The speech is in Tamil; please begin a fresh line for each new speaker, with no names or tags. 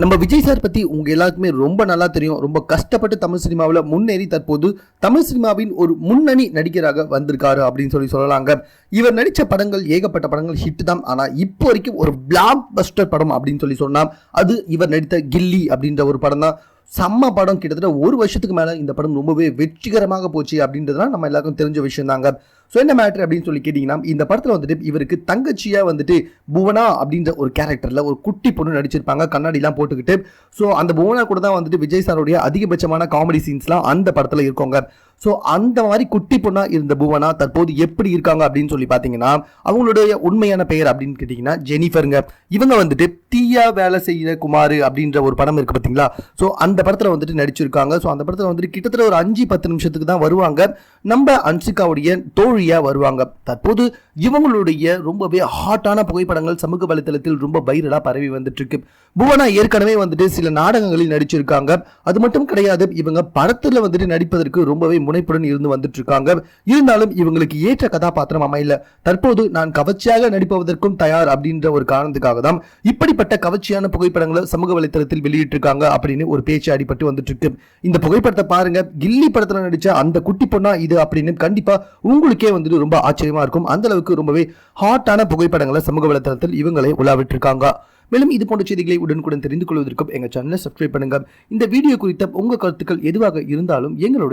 நம்ம விஜய் சார் பற்றி உங்கள் எல்லாருக்குமே ரொம்ப நல்லா தெரியும். ரொம்ப கஷ்டப்பட்டு தமிழ் சினிமாவில் முன்னேறி தற்போது தமிழ் சினிமாவின் ஒரு முன்னணி நடிகராக வந்திருக்காரு அப்படின்னு சொல்லி சொல்லலாங்க. இவர் நடித்த படங்கள் ஏகப்பட்ட படங்கள் ஹிட் தான். ஆனால் இப்போ வரைக்கும் ஒரு பிளாக் பஸ்டர் படம் அப்படின்னு சொல்லி சொன்னால் அது இவர் நடித்த கில்லி அப்படின்ற ஒரு படம் தான். செம்ம படம். கிட்டத்தட்ட ஒரு வருஷத்துக்கு மேலே இந்த படம் ரொம்பவே வெற்றிகரமாக போச்சு அப்படின்றதுலாம் நம்ம எல்லாருக்கும் தெரிஞ்ச விஷயம் தாங்க ஸோ என்ன மேட்ரு அப்படின்னு சொல்லி கேட்டிங்கன்னா இந்த படத்தில் வந்துட்டு இவருக்கு தங்கச்சியாக வந்துட்டு புவனா அப்படின்ற ஒரு கேரக்டரில் ஒரு குட்டி பொண்ணு நடிச்சிருப்பாங்க. கண்ணாடிலாம் போட்டுக்கிட்டு. ஸோ அந்த புவனா கூட தான் வந்துட்டு விஜய் சாருடைய அதிகபட்சமான காமெடி சீன்ஸ்லாம் அந்த படத்தில் இருக்கோங்க. ஸோ அந்த மாதிரி குட்டி பொண்ணா இருந்த புவனா தற்போது எப்படி இருக்காங்க அப்படின்னு சொல்லி பார்த்தீங்கன்னா அவங்களுடைய உண்மையான பெயர் அப்படின்னு கேட்டிங்கன்னா ஜெனிஃபருங்க. இவங்க வந்துட்டு தீயா வேலை செய்கிற குமார் அப்படின்ற ஒரு படம் இருக்கு பார்த்தீங்களா? ஸோ அந்த படத்தில் வந்துட்டு நடிச்சிருக்காங்க. ஸோ அந்த படத்தில் வந்துட்டு கிட்டத்தட்ட ஒரு அஞ்சு பத்து நிமிஷத்துக்கு தான் வருவாங்க. நம்ம அன்சிகாவுடைய தோழியாக வருவாங்க. தற்போது இவங்களுடைய ரொம்பவே ஹாட்டான புகைப்படங்கள் சமூக வலைத்தளத்தில் ரொம்ப வைரலாக பரவி வந்துட்டு இருக்கு புவனா ஏற்கனவே வந்துட்டு சில நாடகங்களில் நடிச்சிருக்காங்க. அது மட்டும் கிடையாது இவங்க படத்தில் வந்துட்டு நடிப்பதற்கு ரொம்பவே முனைப்புடன் இருந்து வந்துட்டு இருக்காங்க இருந்தாலும் இவங்களுக்கு ஏற்ற கதாபாத்திரம் அமையல தற்போது நான் கவர்ச்சியாக நடிப்பதற்கும் தயார் அப்படின்ற ஒரு காரணத்துக்காக தான் இப்படிப்பட்ட கவர்ச்சியான புகைப்படங்களை சமூக வலைத்தளத்தில் வெளியிட்டிருக்காங்க அப்படின்னு ஒரு பேச்சு அடிபட்டு வந்துட்டு இருக்கு இந்த புகைப்படத்தை பாருங்க. கில்லி படத்துல நடிச்ச அந்த குட்டி பொண்ணா இது அப்படின்னு கண்டிப்பா உங்களுக்கே வந்துட்டு ரொம்ப ஆச்சரியமா இருக்கும். அந்த அளவுக்கு ரொம்பவே ஹாட்டான புகைப்படங்களை சமூக வலைத்தளத்தில் இவங்களே உலாவிட்டு இருக்காங்க மேலும் இது போன்ற செய்திகளை உடனுக்குடன் தெரிந்து கொள்வதற்கும் எங்க சேனலை சப்ஸ்கிரைப் பண்ணுங்க. இந்த வீடியோ குறித்த உங்க கருத்துக்கள் எதுவாக இருந்தாலும் எங்களோட